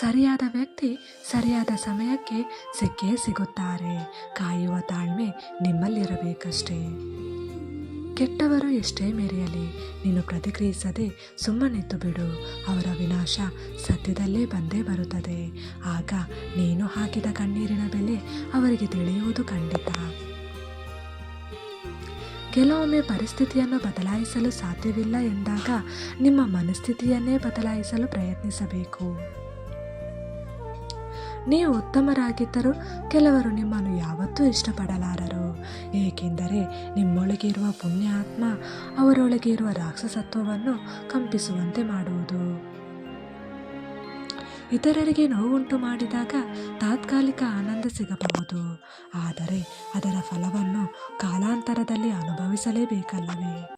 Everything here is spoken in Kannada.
ಸರಿಯಾದ ವ್ಯಕ್ತಿ ಸರಿಯಾದ ಸಮಯಕ್ಕೆ ಸಿಕ್ಕೇ ಸಿಗುತ್ತಾರೆ. ಕಾಯುವ ತಾಳ್ಮೆ ನಿಮ್ಮಲ್ಲಿರಬೇಕಷ್ಟೇ. ಕೆಟ್ಟವರು ಎಷ್ಟೇ ಮೆರೆಯಲಿ, ನೀನು ಪ್ರತಿಕ್ರಿಯಿಸದೆ ಸುಮ್ಮನಿದ್ದು ಬಿಡು. ಅವರ ವಿನಾಶ ಸದ್ಯದಲ್ಲೇ ಬಂದೇ ಬರುತ್ತದೆ. ಆಗ ನೀನು ಹಾಕಿದ ಕಣ್ಣೀರಿನ ಬೆಲೆ ಅವರಿಗೆ ತಿಳಿಯುವುದು ಖಂಡಿತ. ಕೆಲವೊಮ್ಮೆ ಪರಿಸ್ಥಿತಿಯನ್ನು ಬದಲಾಯಿಸಲು ಸಾಧ್ಯವಿಲ್ಲ ಎಂದಾಗ ನಿಮ್ಮ ಮನಸ್ಥಿತಿಯನ್ನೇ ಬದಲಾಯಿಸಲು ಪ್ರಯತ್ನಿಸಬೇಕು. ನೀವು ಉತ್ತಮರಾಗಿದ್ದರೂ ಕೆಲವರು ನಿಮ್ಮನ್ನು ಯಾವತ್ತೂ ಇಷ್ಟಪಡಲಾರರು. ಏಕೆಂದರೆ ನಿಮ್ಮೊಳಗೆ ಇರುವ ಪುಣ್ಯಾತ್ಮ ಅವರೊಳಗೆ ಇರುವ ರಾಕ್ಷಸತ್ವವನ್ನು ಕಂಪಿಸುವಂತೆ ಮಾಡುವುದು. ಇತರರಿಗೆ ನೋವುಂಟು ಮಾಡಿದಾಗ ತಾತ್ಕಾಲಿಕ ಆನಂದ ಸಿಗಬಹುದು. ಆದರೆ ಅದರ ಫಲವನ್ನು ಕಾಲಾಂತರದಲ್ಲಿ ಅನುಭವಿಸಲೇಬೇಕಲ್ಲವೇ?